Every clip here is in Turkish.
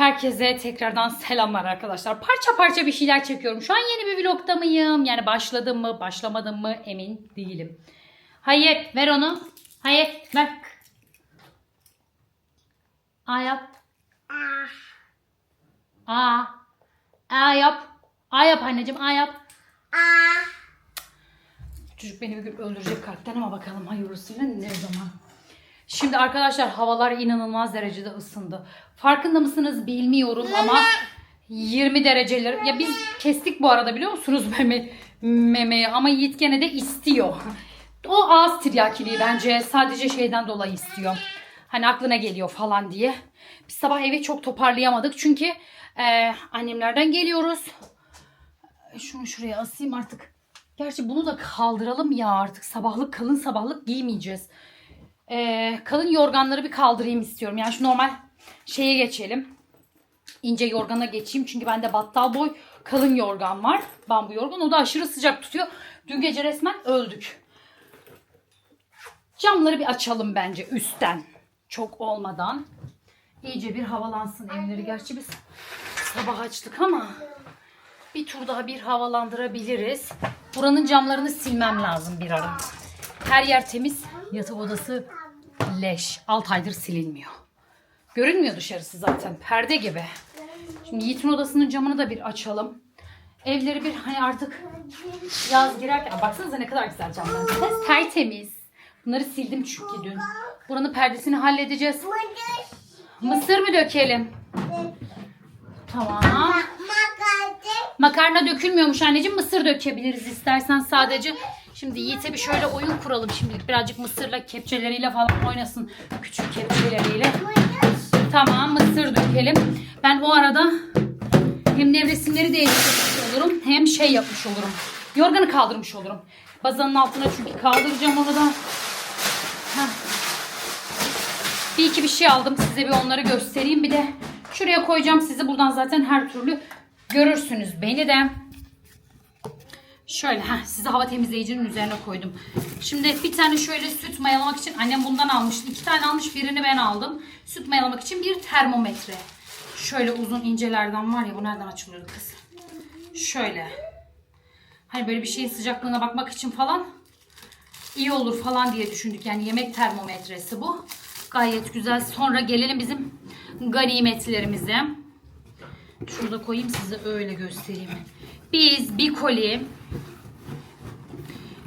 Herkese tekrardan selamlar arkadaşlar. Parça parça bir şeyler çekiyorum. Şu an yeni bir vlogda mıyım? Yani başladım mı, başlamadım mı emin değilim. Hayır, ver onu. Hayır, ver. A yap. A. A yap. A yap anneciğim, A yap. Çocuk beni bir gün öldürecek kalpten ama bakalım hayırlısıyla ne zaman. Şimdi arkadaşlar havalar inanılmaz derecede ısındı. Farkında mısınız bilmiyorum ama 20 dereceler. Ya biz kestik bu arada biliyor musunuz meme, memeyi ama Yiğit gene de istiyor. O ağız tiryakiliği bence sadece şeyden dolayı istiyor. Hani aklına geliyor falan diye. Biz sabah evi çok toparlayamadık çünkü e, annemlerden geliyoruz. Şunu şuraya asayım artık. Gerçi bunu da kaldıralım ya artık. Sabahlık kalın sabahlık giymeyeceğiz. Ee, kalın yorganları bir kaldırayım istiyorum. Yani şu normal şeye geçelim. İnce yorgana geçeyim. Çünkü bende battal boy kalın yorgan var. Bambu yorgan. O da aşırı sıcak tutuyor. Dün gece resmen öldük. Camları bir açalım bence üstten. Çok olmadan. İyice bir havalansın evleri. Gerçi biz sabah açtık ama bir tur daha bir havalandırabiliriz. Buranın camlarını silmem lazım bir ara. Her yer temiz. Yatak odası leş. 6 aydır silinmiyor. Görünmüyor dışarısı zaten. Perde gibi. Şimdi Yiğit'in odasının camını da bir açalım. Evleri bir hani artık yaz girerken Aa, baksanıza ne kadar güzel camlar. Ter- Tertemiz. Bunları sildim çünkü dün. Buranın perdesini halledeceğiz. Mısır mı dökelim? Tamam. Makarna dökülmüyormuş anneciğim. Mısır dökebiliriz istersen sadece. Şimdi Yiğit'e bir şöyle oyun kuralım şimdilik. Birazcık mısırla kepçeleriyle falan oynasın. Küçük kepçeleriyle. Tamam mısır dökelim. Ben o arada hem nevresimleri değiştirmiş olurum hem şey yapmış olurum. Yorganı kaldırmış olurum. Bazanın altına çünkü kaldıracağım onu da. Heh. Bir iki bir şey aldım. Size bir onları göstereyim. Bir de şuraya koyacağım sizi. Buradan zaten her türlü görürsünüz beni de. Şöyle heh, size hava temizleyicinin üzerine koydum. Şimdi bir tane şöyle süt mayalamak için annem bundan almıştı. İki tane almış birini ben aldım. Süt mayalamak için bir termometre. Şöyle uzun incelerden var ya bu nereden açılıyordu kız? Şöyle. Hani böyle bir şeyin sıcaklığına bakmak için falan iyi olur falan diye düşündük. Yani yemek termometresi bu. Gayet güzel. Sonra gelelim bizim ganimetlerimize. Şurada koyayım size öyle göstereyim. Biz bir koli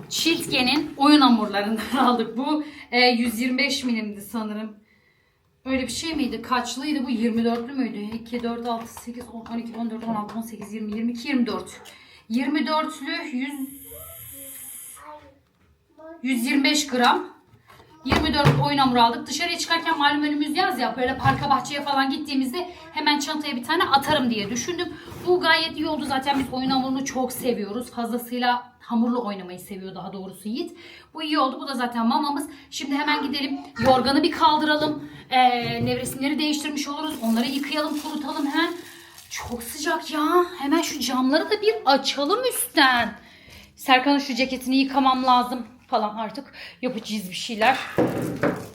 Çiltke'nin oyun hamurlarından aldık. Bu e, 125 milimdi sanırım. Öyle bir şey miydi? Kaçlıydı bu? 24'lü müydü? 2, 4, 6, 8, 10, 12, 14, 16, 18, 20, 22, 24. 24'lü 100 125 gram. 24 oyun hamuru aldık. Dışarıya çıkarken malum önümüz yaz ya böyle parka bahçeye falan gittiğimizde hemen çantaya bir tane atarım diye düşündüm. Bu gayet iyi oldu zaten biz oyun hamurunu çok seviyoruz. Fazlasıyla hamurlu oynamayı seviyor daha doğrusu Yiğit. Bu iyi oldu. Bu da zaten mamamız. Şimdi hemen gidelim. Yorganı bir kaldıralım. Ee, nevresimleri değiştirmiş oluruz. Onları yıkayalım, kurutalım hemen. Çok sıcak ya. Hemen şu camları da bir açalım üstten. Serkan'ın şu ceketini yıkamam lazım falan artık yapacağız bir şeyler.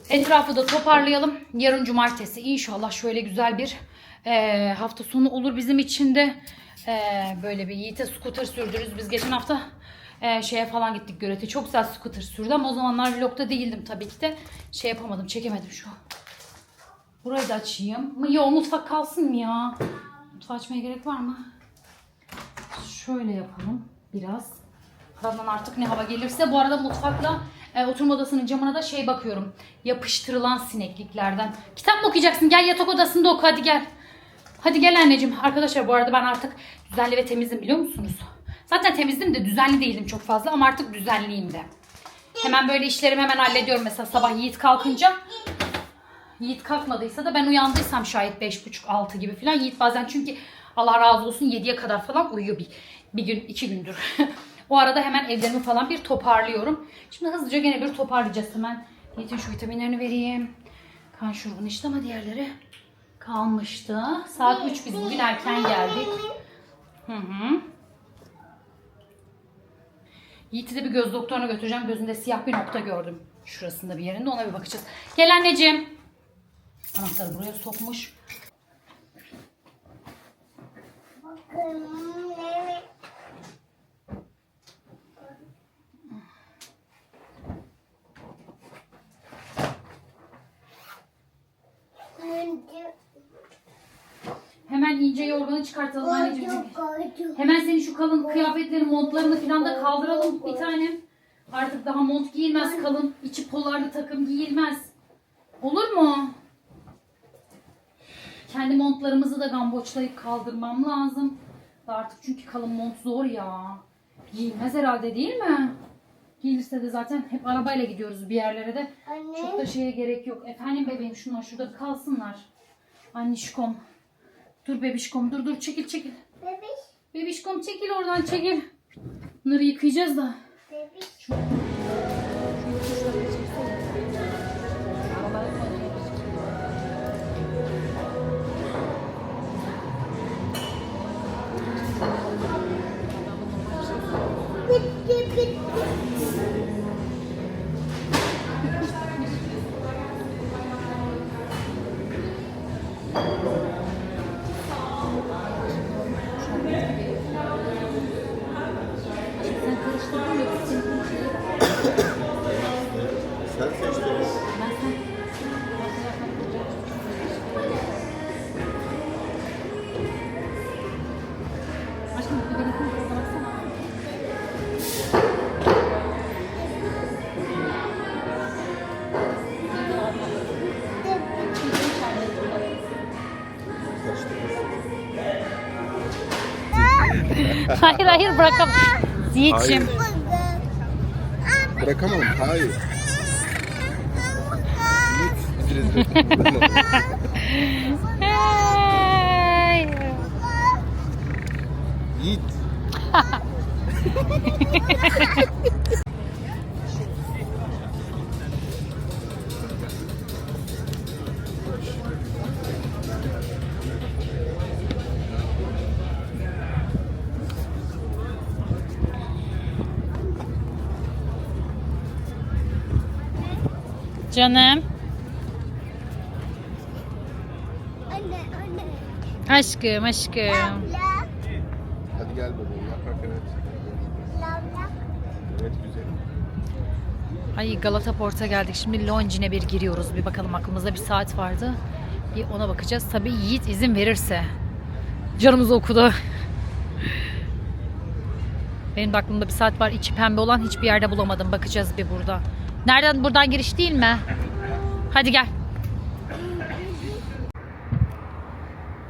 Etrafı da toparlayalım. Yarın cumartesi inşallah şöyle güzel bir e, hafta sonu olur bizim için de. E, böyle bir Yiğit'e scooter sürdürürüz. Biz geçen hafta e, şeye falan gittik Göret'e. Çok güzel scooter sürdü ama o zamanlar vlogda değildim tabii ki de. Şey yapamadım çekemedim şu an. Burayı da açayım. Mı? Yo mutfak kalsın mı ya? Mutfağı açmaya gerek var mı? Şöyle yapalım biraz. Aradan artık ne hava gelirse. Bu arada mutfakla e, oturma odasının camına da şey bakıyorum. Yapıştırılan sinekliklerden. Kitap mı okuyacaksın? Gel yatak odasında oku hadi gel. Hadi gel anneciğim. Arkadaşlar bu arada ben artık düzenli ve temizim biliyor musunuz? Zaten temizdim de düzenli değildim çok fazla ama artık düzenliyim de. Hemen böyle işlerimi hemen hallediyorum. Mesela sabah Yiğit kalkınca Yiğit kalkmadıysa da ben uyandıysam şayet 5.30-6 gibi falan. Yiğit bazen çünkü Allah razı olsun 7'ye kadar falan uyuyor bir, bir gün iki gündür. o arada hemen evlerimi falan bir toparlıyorum. Şimdi hızlıca gene bir toparlayacağız hemen. Yiğit'in şu vitaminlerini vereyim. Kan şurubunu işte ama diğerleri kalmıştı. Saat 3 biz bugün erken geldik. Hı hı. Yiğit'i de bir göz doktoruna götüreceğim. Gözünde siyah bir nokta gördüm. Şurasında bir yerinde ona bir bakacağız. Gel anneciğim. Anahtarı buraya sokmuş. Hemen ince yorganı çıkartalım anneciğim. Hemen senin şu kalın kıyafetlerini, montlarını falan da kaldıralım bir tanem. Artık daha mont giyilmez kalın. içi polarlı takım giyilmez. Olur mu? Kendi montlarımızı da gamboçlayıp kaldırmam lazım. Artık çünkü kalın mont zor ya. Giyilmez herhalde değil mi? Giyilirse de zaten hep arabayla gidiyoruz bir yerlere de. Çok da şeye gerek yok. Efendim bebeğim şunlar şurada kalsınlar. Annişkom. Dur bebişkom dur dur çekil çekil. Bebişkom çekil oradan çekil. Bunları yıkayacağız da. Sen hayır hayır bırakamam. Yiğit'ciğim. Bırakamam. Hayır. Yiğit bizi rezil Canım. Anne, anne. Aşkım aşkım. Abla, Hadi gel bebeğim. Yaprak evet. abla. Evet güzel. Ay Galata Port'a geldik. Şimdi Longines bir giriyoruz. Bir bakalım aklımızda bir saat vardı. Bir ona bakacağız. Tabii Yiğit izin verirse. Canımız okudu. Benim de aklımda bir saat var. İçi pembe olan hiçbir yerde bulamadım. Bakacağız bir burada. Nereden? Buradan giriş değil mi? Hadi gel.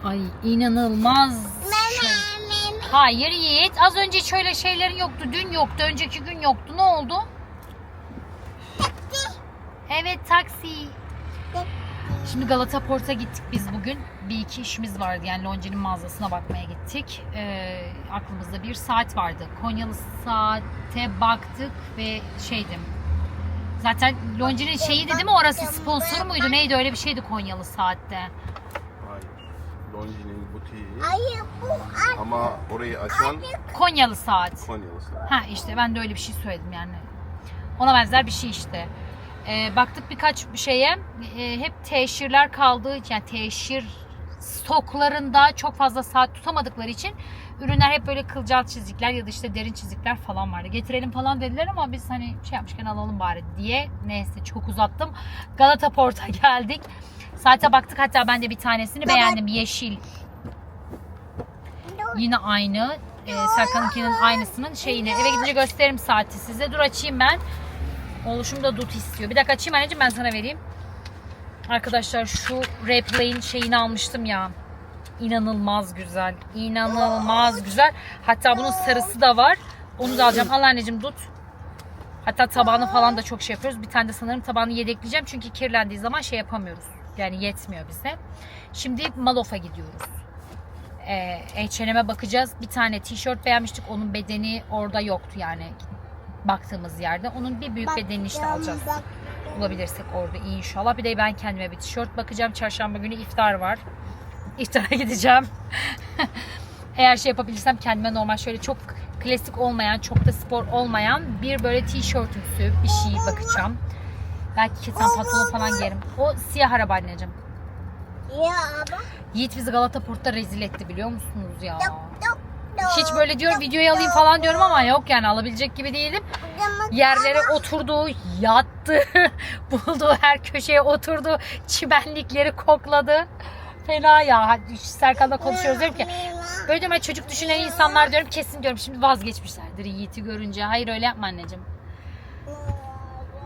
Ay inanılmaz. Hayır Yiğit. Az önce hiç öyle şeylerin yoktu. Dün yoktu. Önceki gün yoktu. Ne oldu? Evet taksi. Şimdi Galata Port'a gittik biz bugün. Bir iki işimiz vardı yani Lonce'nin mağazasına bakmaya gittik. Ee, aklımızda bir saat vardı. Konyalı saate baktık ve şeydim. Zaten Lonce'nin şeyiydi değil mi orası sponsor muydu neydi öyle bir şeydi Konyalı saatte. Hayır. Longine'in butiği. Hayır, bu anne. Ama orayı açan Konyalı saat. Konyalısı. Ha işte ben de öyle bir şey söyledim yani. Ona benzer bir şey işte. Ee, baktık birkaç bir şeye. Ee, hep teşhirler kaldığı için yani teşhir stoklarında çok fazla saat tutamadıkları için ürünler hep böyle kılcal çizikler ya da işte derin çizikler falan vardı. Getirelim falan dediler ama biz hani şey yapmışken alalım bari diye. Neyse çok uzattım. Galata Port'a geldik. Saate baktık hatta ben de bir tanesini beğendim. Yeşil. Yine aynı. Ee, Serkan'ınkinin aynısının şeyini. Eve gidince gösteririm saati size. Dur açayım ben. Oluşum da dut istiyor. Bir dakika açayım anneciğim ben sana vereyim. Arkadaşlar şu Replay'in şeyini almıştım ya. İnanılmaz güzel. İnanılmaz güzel. Hatta bunun sarısı da var. Onu da alacağım. Al anneciğim tut. Hatta tabağını falan da çok şey yapıyoruz. Bir tane de sanırım tabağını yedekleyeceğim. Çünkü kirlendiği zaman şey yapamıyoruz. Yani yetmiyor bize. Şimdi Malof'a gidiyoruz. Ee, H&M'e bakacağız. Bir tane tişört beğenmiştik. Onun bedeni orada yoktu yani baktığımız yerde. Onun bir büyük bedenini işte alacağız. Bulabilirsek orada inşallah. Bir de ben kendime bir tişört bakacağım. Çarşamba günü iftar var. İftara gideceğim. Eğer şey yapabilirsem kendime normal şöyle çok klasik olmayan, çok da spor olmayan bir böyle tişörtümsü bir şey bakacağım. Belki keten pantolon falan giyerim. O siyah araba anneciğim. Ya ama. Yiğit bizi Galata Port'ta rezil etti biliyor musunuz ya? Hiç böyle diyorum videoya alayım falan diyorum ama yok yani alabilecek gibi değilim. Yerlere oturdu, yattı, bulduğu her köşeye oturdu, çimenlikleri kokladı. Fena ya. Serkan'la konuşuyoruz diyorum ki böyle diyorum "Ay çocuk düşünen insanlar diyorum kesin diyorum şimdi vazgeçmişlerdir Yiğit'i görünce. Hayır öyle yapma anneciğim.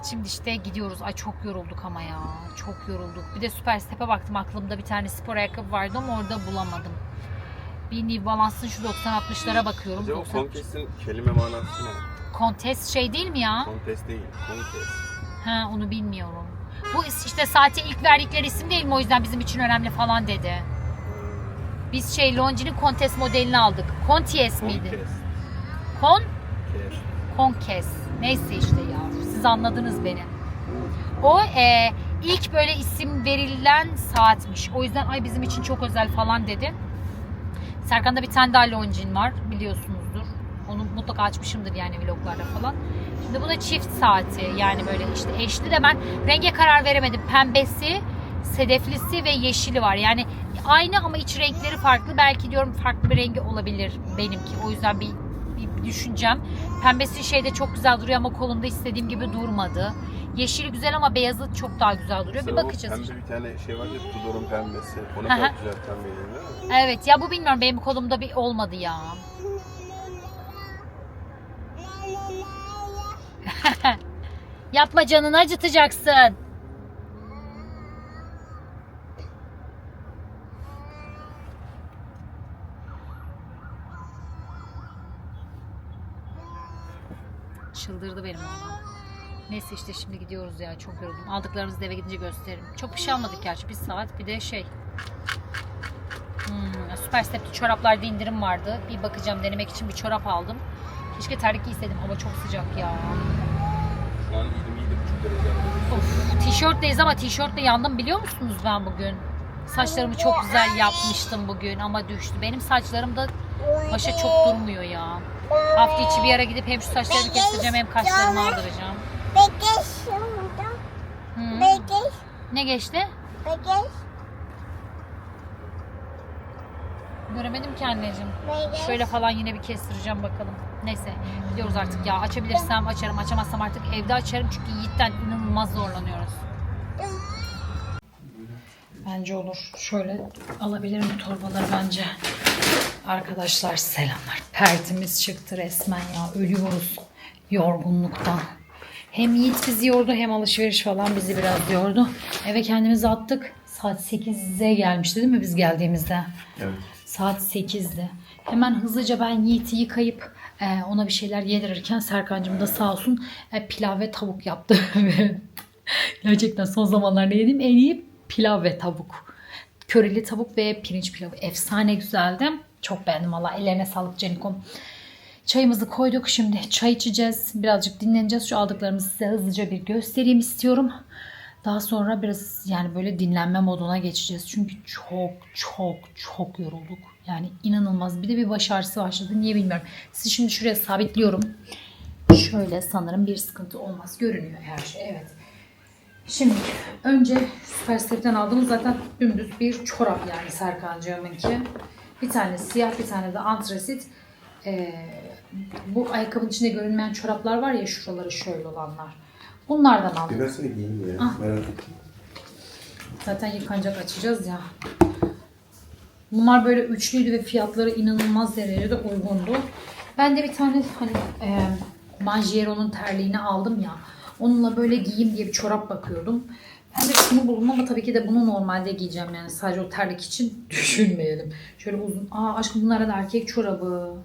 Şimdi işte gidiyoruz. Ay çok yorulduk ama ya. Çok yorulduk. Bir de Süper Step'e baktım. Aklımda bir tane spor ayakkabı vardı ama orada bulamadım. Bir New Balance'ın şu 90-60'lara bakıyorum. Acaba 90 Contest'in kelime manası ne? Contest şey değil mi ya? Contest değil, Contest. Ha onu bilmiyorum. Bu işte saate ilk verdikleri isim değil mi? O yüzden bizim için önemli falan dedi. Biz şey Longi'nin Contest modelini aldık. Conties miydi? Con? Konkes. Neyse işte ya. Siz anladınız beni. O e, ilk böyle isim verilen saatmiş. O yüzden ay bizim için çok özel falan dedi. Serkan'da bir tane daha Longin var biliyorsunuzdur. Onu mutlaka açmışımdır yani vloglarda falan. Şimdi bu da çift saati yani böyle işte eşli de ben renge karar veremedim. Pembesi, sedeflisi ve yeşili var. Yani aynı ama iç renkleri farklı. Belki diyorum farklı bir rengi olabilir benimki. O yüzden bir, bir düşüncem. Pembesi şeyde çok güzel duruyor ama kolumda istediğim gibi durmadı. Yeşili güzel ama beyazı çok daha güzel duruyor. Bir Mesela o bakacağız. Pembe bir tane şey var ya Tudor'un pembesi. O ne kadar güzel pembeydi değil mi? Evet ya bu bilmiyorum benim kolumda bir olmadı ya. Yapma canını acıtacaksın. Çıldırdı benim oğlan. Neyse işte şimdi gidiyoruz ya çok yoruldum. Aldıklarımızı eve gidince gösteririm. Çok bir şey almadık gerçi bir saat bir de şey. Hmm, Süper Step'te çoraplarda indirim vardı. Bir bakacağım denemek için bir çorap aldım. Keşke terlik giyseydim ama çok sıcak ya. Şu an 27,5 derece. Of, tişörtteyiz ama tişörtle yandım biliyor musunuz ben bugün? Saçlarımı çok güzel yapmıştım bugün ama düştü. Benim saçlarım da başa çok durmuyor ya. Hafta içi bir ara gidip hem şu saçlarımı kestireceğim hem kaşlarımı aldıracağım. Bekle şurada. Hı. Bekle. Ne geçti? Bekle. Göremedim ki anneciğim. Şöyle falan yine bir kestireceğim bakalım. Neyse gidiyoruz artık ya. Açabilirsem açarım. Açamazsam artık evde açarım. Çünkü Yiğit'ten inanılmaz zorlanıyoruz. Bence olur. Şöyle alabilirim bu torbaları bence. Arkadaşlar selamlar. Pertimiz çıktı resmen ya. Ölüyoruz yorgunluktan. Hem Yiğit bizi yordu hem alışveriş falan bizi biraz yordu. Eve kendimizi attık. Saat 8'e gelmişti değil mi biz geldiğimizde? Evet. Saat 8'di. Hemen hızlıca ben Yiğit'i yıkayıp e, ona bir şeyler yedirirken Serkan'cığım da sağ olsun e, pilav ve tavuk yaptı. Gerçekten son zamanlarda yediğim en iyi pilav ve tavuk. Körili tavuk ve pirinç pilavı. Efsane güzeldi. Çok beğendim valla. Ellerine sağlık Canikom. Çayımızı koyduk. Şimdi çay içeceğiz. Birazcık dinleneceğiz. Şu aldıklarımızı size hızlıca bir göstereyim istiyorum. Daha sonra biraz yani böyle dinlenme moduna geçeceğiz. Çünkü çok çok çok yorulduk. Yani inanılmaz. Bir de bir baş ağrısı başladı. Niye bilmiyorum. Sizi şimdi şuraya sabitliyorum. Şöyle sanırım bir sıkıntı olmaz. Görünüyor her şey. Evet. Şimdi önce Süper Step'ten aldığımız zaten dümdüz bir çorap yani Serkan'cığımınki. Bir tane siyah bir tane de antrasit. Ee, bu ayakkabının içinde görünmeyen çoraplar var ya şuraları şöyle olanlar. Bunlardan aldım. Versene giyeyim ya. Ah. Merak ettim. Zaten yıkanacak açacağız ya. Bunlar böyle üçlüydü ve fiyatları inanılmaz derecede uygundu. Ben de bir tane hani e, Manjiero'nun terliğini aldım ya. Onunla böyle giyeyim diye bir çorap bakıyordum. Ben de şunu buldum ama tabii ki de bunu normalde giyeceğim yani sadece o terlik için düşünmeyelim. Şöyle uzun. Aa aşkım bunlar da erkek çorabı.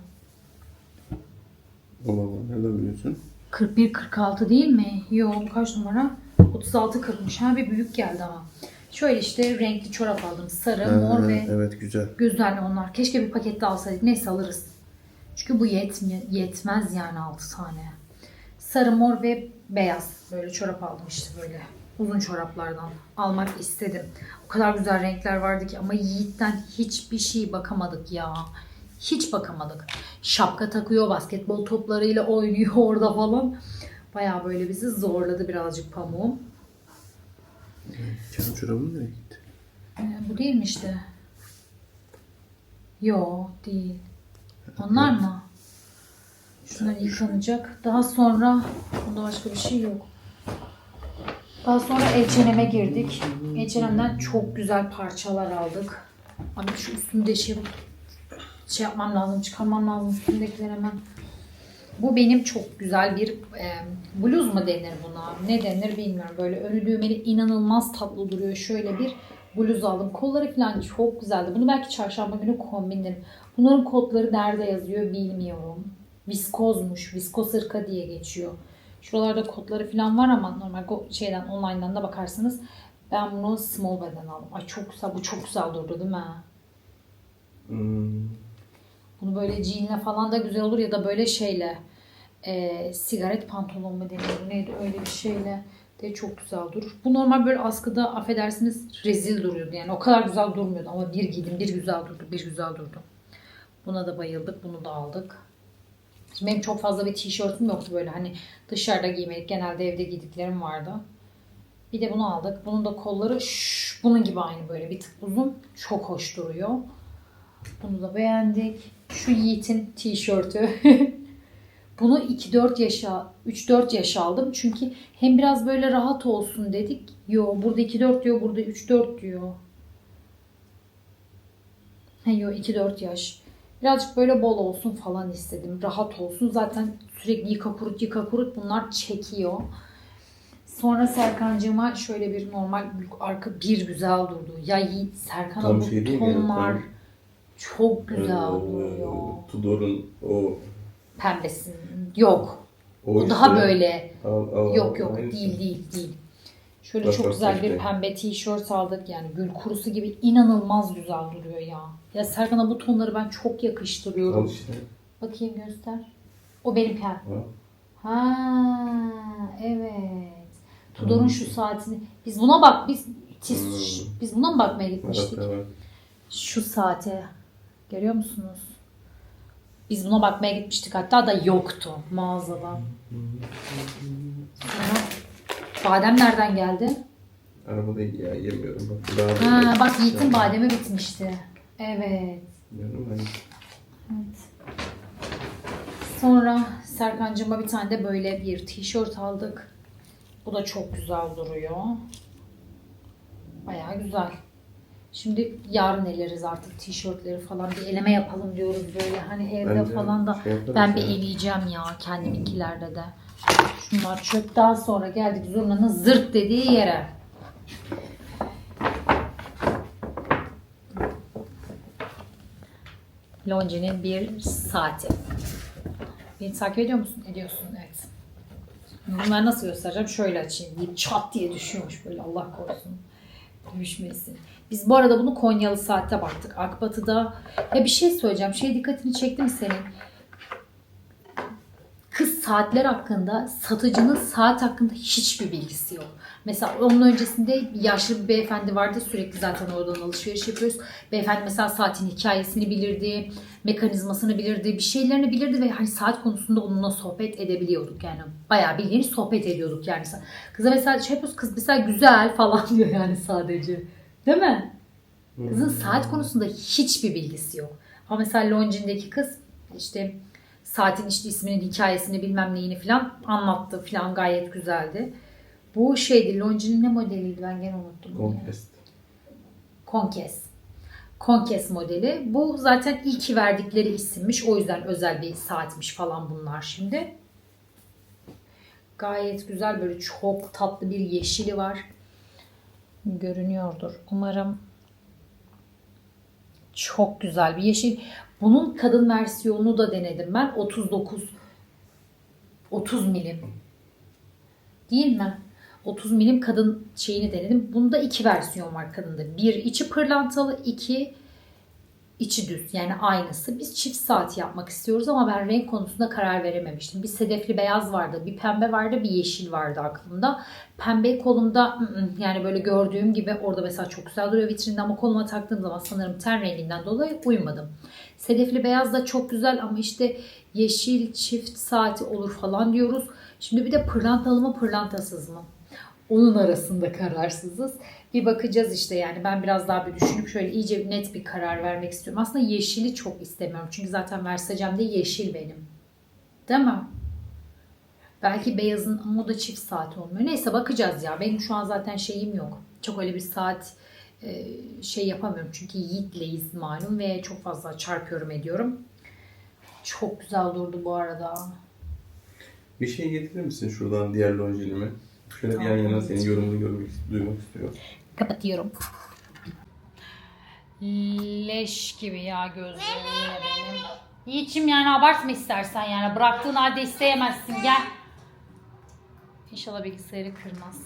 Allah Allah nereden biliyorsun? 41-46 değil mi? Yok bu kaç numara? 36-40'mış. Ha bir büyük geldi ama. Şöyle işte renkli çorap aldım. Sarı, mor ve Evet güzel. Güzel onlar. Keşke bir pakette alsaydık. Neyse alırız. Çünkü bu yetmi yetmez yani 6 tane. Sarı, mor ve beyaz. Böyle çorap aldım işte böyle. Uzun çoraplardan almak istedim. O kadar güzel renkler vardı ki ama Yiğit'ten hiçbir şey bakamadık ya. Hiç bakamadık. Şapka takıyor, basketbol toplarıyla oynuyor orada falan. Bayağı böyle bizi zorladı birazcık pamuğum. Kendi çorabın nereye gitti? Ee, bu değil mi işte? Yo değil. Onlar mı? Şunlar yıkanacak. Daha sonra bunda başka bir şey yok. Daha sonra H&M'e girdik. H&M'den çok güzel parçalar aldık. Abi şu üstümde şey, şey yapmam lazım, çıkarmam lazım üstümdekileri hemen. Bu benim çok güzel bir e, bluz mu denir buna? Ne denir bilmiyorum. Böyle önü düğmeli inanılmaz tatlı duruyor. Şöyle bir bluz aldım. Kolları falan çok güzeldi. Bunu belki çarşamba günü kombinlerim. Bunların kodları nerede yazıyor bilmiyorum. Viskozmuş. Viskoz ırka diye geçiyor. Şuralarda kodları falan var ama normal şeyden online'dan da bakarsanız ben bunu small beden aldım. Ay çok güzel. Bu çok güzel durdu değil mi? Hmm. Bunu böyle jeanle falan da güzel olur ya da böyle şeyle e, sigaret pantolon mu deniyor neydi öyle bir şeyle de çok güzel durur. Bu normal böyle askıda affedersiniz rezil duruyordu yani o kadar güzel durmuyordu ama bir giydim bir güzel durdu bir güzel durdu. Buna da bayıldık bunu da aldık. Şimdi benim çok fazla bir tişörtüm yoktu böyle hani dışarıda giymelik genelde evde giydiklerim vardı. Bir de bunu aldık. Bunun da kolları şş, bunun gibi aynı böyle bir tık uzun. Çok hoş duruyor. Bunu da beğendik. Şu Yiğit'in tişörtü. Bunu 2-4 yaşa, 3-4 yaş aldım. Çünkü hem biraz böyle rahat olsun dedik. Yo burada 2-4 diyor, burada 3-4 diyor. He yo 2-4 yaş. Birazcık böyle bol olsun falan istedim. Rahat olsun. Zaten sürekli yıka kurut yıka kurut bunlar çekiyor. Sonra Serkancığıma şöyle bir normal arka bir güzel durdu. Ya Yiğit Serkan'a bu şey ya, tonlar tam- çok güzel Ee, duruyor. Tudor'un o Pembesin. Yok. o, O işte- daha böyle. Al, al, Yok yok aynısı. değil değil değil. Şöyle Bak, çok bak, güzel bak, bir pembe tişört aldık. Yani gül kurusu gibi inanılmaz güzel duruyor ya. Ya Serkan'a bu tonları ben çok Al yakıştırıyorum. işte. Bakayım göster. O benim pem. Al. Ha evet. Tudor'un şu saatini. Biz buna bak biz biz, Hmm. biz buna mı bakmaya Evet, gitmiştik? evet. Şu saate. Görüyor musunuz? Biz buna bakmaya gitmiştik. Hatta da yoktu mağazada. Sonra badem nereden geldi? Arabada ya yemiyorum bak. Daha Ha, bak Yiğit'in bademi bitmişti. Evet. Yiyorum ben. evet. Sonra Serkan'cığıma bir tane de böyle bir tişört aldık. Bu da çok güzel duruyor. Bayağı güzel. Şimdi yarın eleriz artık tişörtleri falan bir eleme yapalım diyoruz böyle hani evde Bence falan da şey ben bir ya. eleyeceğim ya kendiminkilerde de. Şunlar çöp daha sonra geldik zurnanın zırt dediği yere. Lonce'nin bir saati. Beni takip ediyor musun? Ediyorsun evet. Bunları nasıl göstereceğim? Şöyle açayım. Bir çat diye düşüyormuş böyle Allah korusun. Düşmesin. Biz bu arada bunu Konyalı saatte baktık. Akbatı'da. Ya bir şey söyleyeceğim. Şey dikkatini çekti mi senin? Kız saatler hakkında satıcının saat hakkında hiçbir bilgisi yok. Mesela onun öncesinde yaşlı bir beyefendi vardı sürekli zaten oradan alışveriş yapıyoruz. Beyefendi mesela saatin hikayesini bilirdi, mekanizmasını bilirdi, bir şeylerini bilirdi ve hani saat konusunda onunla sohbet edebiliyorduk yani. Bayağı bildiğiniz sohbet ediyorduk yani. Kıza mesela şey yapıyoruz kız mesela güzel falan diyor yani sadece. Değil mi? Kızın saat konusunda hiçbir bilgisi yok. Ama mesela Longines kız işte saatin işte isminin hikayesini bilmem neyini falan anlattı falan gayet güzeldi. Bu şeydi Longines'in ne modeliydi ben gene unuttum. Conquest. Conquest. Conquest modeli. Bu zaten ilk verdikleri isimmiş. O yüzden özel bir saatmiş falan bunlar şimdi. Gayet güzel böyle çok tatlı bir yeşili var. Görünüyordur. Umarım çok güzel bir yeşil. Bunun kadın versiyonunu da denedim ben. 39 30 milim. Değil mi? 30 milim kadın şeyini denedim. Bunda iki versiyon var kadında. Bir içi pırlantalı, iki içi düz. Yani aynısı. Biz çift saat yapmak istiyoruz ama ben renk konusunda karar verememiştim. Bir sedefli beyaz vardı, bir pembe vardı, bir yeşil vardı aklımda. Pembe kolumda yani böyle gördüğüm gibi orada mesela çok güzel duruyor vitrinde ama koluma taktığım zaman sanırım ten renginden dolayı uymadım. Sedefli beyaz da çok güzel ama işte yeşil çift saati olur falan diyoruz. Şimdi bir de pırlantalı mı pırlantasız mı? Onun arasında kararsızız. Bir bakacağız işte yani ben biraz daha bir düşünüp şöyle iyice net bir karar vermek istiyorum. Aslında yeşili çok istemiyorum. Çünkü zaten Versacem de yeşil benim. Değil mi? Belki beyazın ama da çift saat olmuyor. Neyse bakacağız ya. Benim şu an zaten şeyim yok. Çok öyle bir saat e, şey yapamıyorum. Çünkü Yiğit'leyiz malum ve çok fazla çarpıyorum ediyorum. Çok güzel durdu bu arada. Bir şey getirir misin şuradan diğer lonjinime? Şöyle bir yan yana senin yorumunu görmek, duymak istiyorum. Kapatıyorum. Leş gibi ya gözlerim yine benim. Yiğit'cim yani abartma istersen yani. Bıraktığın halde isteyemezsin. Gel. İnşallah bilgisayarı kırmaz.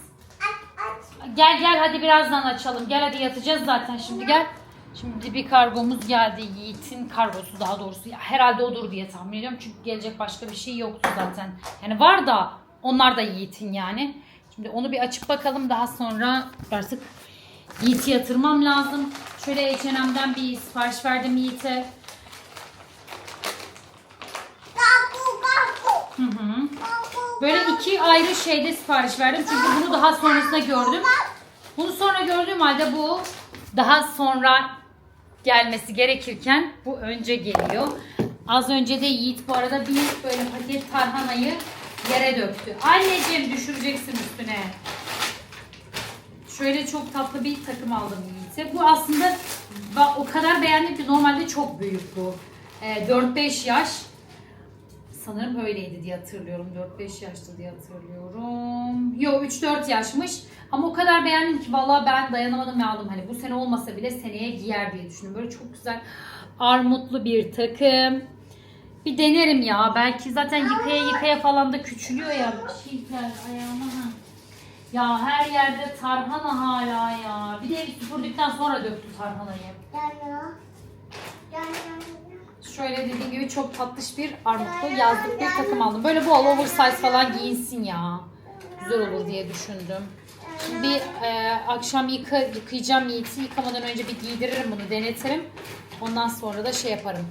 Gel gel hadi birazdan açalım. Gel hadi yatacağız zaten şimdi gel. Şimdi bir kargomuz geldi. Yiğit'in kargosu daha doğrusu. Ya, herhalde odur diye tahmin ediyorum. Çünkü gelecek başka bir şey yoktu zaten. Yani var da onlar da Yiğit'in yani. Şimdi onu bir açıp bakalım. Daha sonra artık Yiğit'i yatırmam lazım. Şöyle H&M'den bir sipariş verdim Yiğit'e. Hı hı. Böyle iki ayrı şeyde sipariş verdim. Çünkü bunu daha sonrasında gördüm. Bunu sonra gördüğüm halde bu daha sonra gelmesi gerekirken bu önce geliyor. Az önce de Yiğit bu arada bir böyle paket tarhanayı yere döktü. Anneciğim düşüreceksin üstüne. Şöyle çok tatlı bir takım aldım Yiğit'e. Bu aslında o kadar beğendim ki normalde çok büyük bu. Ee, 4-5 yaş. Sanırım öyleydi diye hatırlıyorum. 4-5 yaşta diye hatırlıyorum. Yok 3-4 yaşmış. Ama o kadar beğendim ki vallahi ben dayanamadım ve aldım. Hani bu sene olmasa bile seneye giyer diye düşündüm. Böyle çok güzel armutlu bir takım. Bir denerim ya. Belki zaten yıkaya yıkaya falan da küçülüyor ya. Bir şeyler ayağıma. ha. Ya her yerde tarhana hala ya. Bir de süpürdükten sonra döktü tarhanayı. Şöyle dediğim gibi çok tatlış bir armutlu yazlık bir takım aldım. Böyle bol oversize falan giyinsin ya. Güzel olur diye düşündüm. Şimdi bir e, akşam yıka, yıkayacağım Yiğit'i. Yıkamadan önce bir giydiririm bunu, denetirim. Ondan sonra da şey yaparım.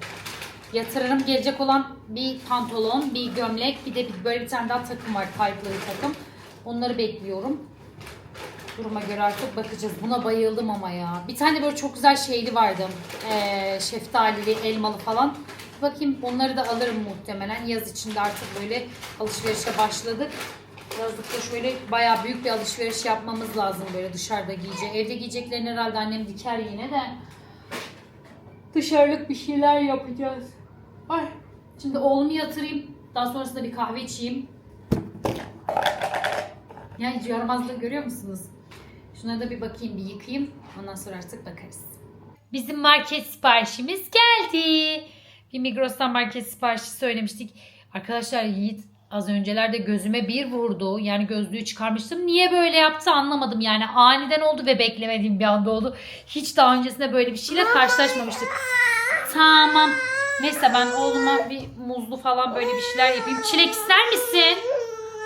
Yatırırım. Gelecek olan bir pantolon, bir gömlek, bir de böyle bir tane daha takım var. Bir takım. Onları bekliyorum. Duruma göre artık bakacağız. Buna bayıldım ama ya. Bir tane böyle çok güzel şeyli vardı. Ee, şeftalili, elmalı falan. Bakayım onları da alırım muhtemelen. Yaz içinde artık böyle alışverişe başladık. Yazlıkta şöyle bayağı büyük bir alışveriş yapmamız lazım böyle dışarıda giyecek. Evde giyeceklerini herhalde annem diker yine de. Dışarılık bir şeyler yapacağız. Ay. Şimdi oğlumu yatırayım. Daha sonrasında bir kahve içeyim. Yani yaramazlığı görüyor musunuz? Şuna da bir bakayım, bir yıkayayım. Ondan sonra artık bakarız. Bizim market siparişimiz geldi. Bir Migros'tan market siparişi söylemiştik. Arkadaşlar Yiğit az öncelerde gözüme bir vurdu. Yani gözlüğü çıkarmıştım. Niye böyle yaptı anlamadım. Yani aniden oldu ve beklemediğim bir anda oldu. Hiç daha öncesinde böyle bir şeyle karşılaşmamıştık. Tamam. Neyse ben oğluma bir muzlu falan böyle bir şeyler yapayım. Çilek ister misin?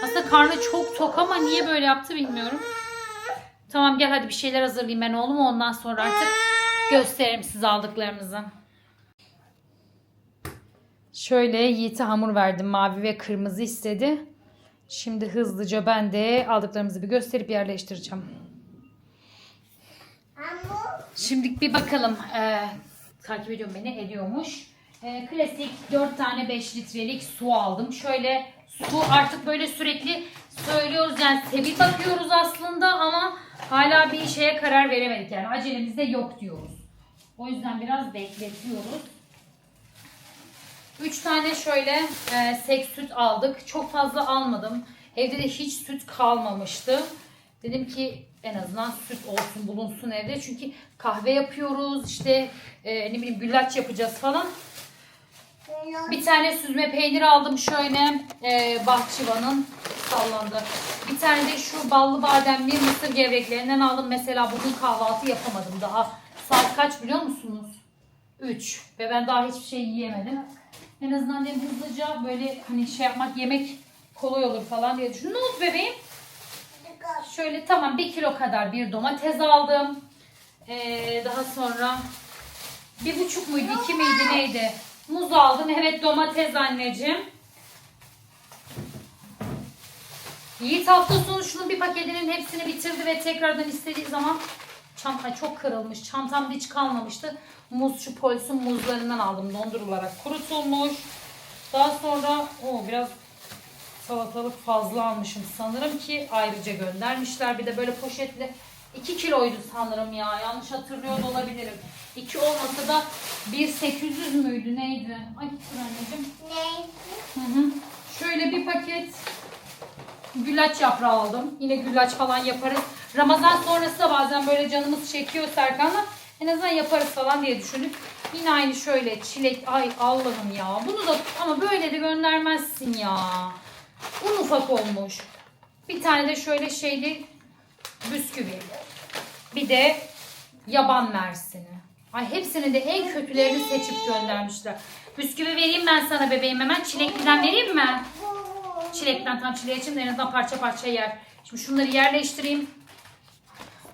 Aslında karnı çok tok ama niye böyle yaptı bilmiyorum. Tamam gel hadi bir şeyler hazırlayayım ben oğluma ondan sonra artık gösteririm size aldıklarımızı. Şöyle Yiğit'e hamur verdim. Mavi ve kırmızı istedi. Şimdi hızlıca ben de aldıklarımızı bir gösterip yerleştireceğim. Şimdi bir bakalım. Ee, takip ediyorum beni. Ediyormuş. Ee, klasik 4 tane 5 litrelik su aldım. Şöyle su artık böyle sürekli söylüyoruz. Yani sebil bakıyoruz aslında ama hala bir şeye karar veremedik. Yani acelemizde yok diyoruz. O yüzden biraz bekletiyoruz. 3 tane şöyle e, sek süt aldık. Çok fazla almadım. Evde de hiç süt kalmamıştı. Dedim ki en azından süt olsun bulunsun evde. Çünkü kahve yapıyoruz işte e, ne bileyim güllaç yapacağız falan. Bir tane süzme peynir aldım şöyle e, bahçıvanın sallandı. Bir tane de şu ballı bademli mısır gevreklerinden aldım. Mesela bugün kahvaltı yapamadım daha. Saat kaç biliyor musunuz? 3 ve ben daha hiçbir şey yiyemedim. En azından dedim hızlıca böyle hani şey yapmak yemek kolay olur falan diye düşündüm. Ne oldu bebeğim? Şöyle tamam bir kilo kadar bir domates aldım. Ee, daha sonra bir buçuk muydu iki miydi neydi? Muz aldım. Evet domates anneciğim. Yiğit hafta sonu şunun bir paketinin hepsini bitirdi ve tekrardan istediği zaman çanta çok kırılmış. Çantamda hiç kalmamıştı. Muz şu polisin muzlarından aldım dondurularak kurutulmuş. Daha sonra o biraz salatalık fazla almışım sanırım ki ayrıca göndermişler. Bir de böyle poşetli 2 kiloydu sanırım ya. Yanlış hatırlıyor da olabilirim. 2 olmasa da 1.800 müydü neydi? Ay dur anneciğim. Ne? Hı hı. Şöyle bir paket güllaç yaprağı aldım. Yine güllaç falan yaparız. Ramazan sonrası da bazen böyle canımız çekiyor Serkan'la. En azından yaparız falan diye düşündük. Yine aynı şöyle çilek. Ay Allah'ım ya. Bunu da ama böyle de göndermezsin ya. Un ufak olmuş. Bir tane de şöyle şeyli bisküvi. Bir de yaban mersini. Ay hepsini de en kötülerini seçip göndermişler. Bisküvi vereyim ben sana bebeğim hemen. Çilekliden vereyim mi? Çilekten tam çileği için en azından parça parça yer. Şimdi şunları yerleştireyim.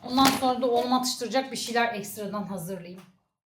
Ondan sonra da oğlum atıştıracak bir şeyler ekstradan hazırlayayım.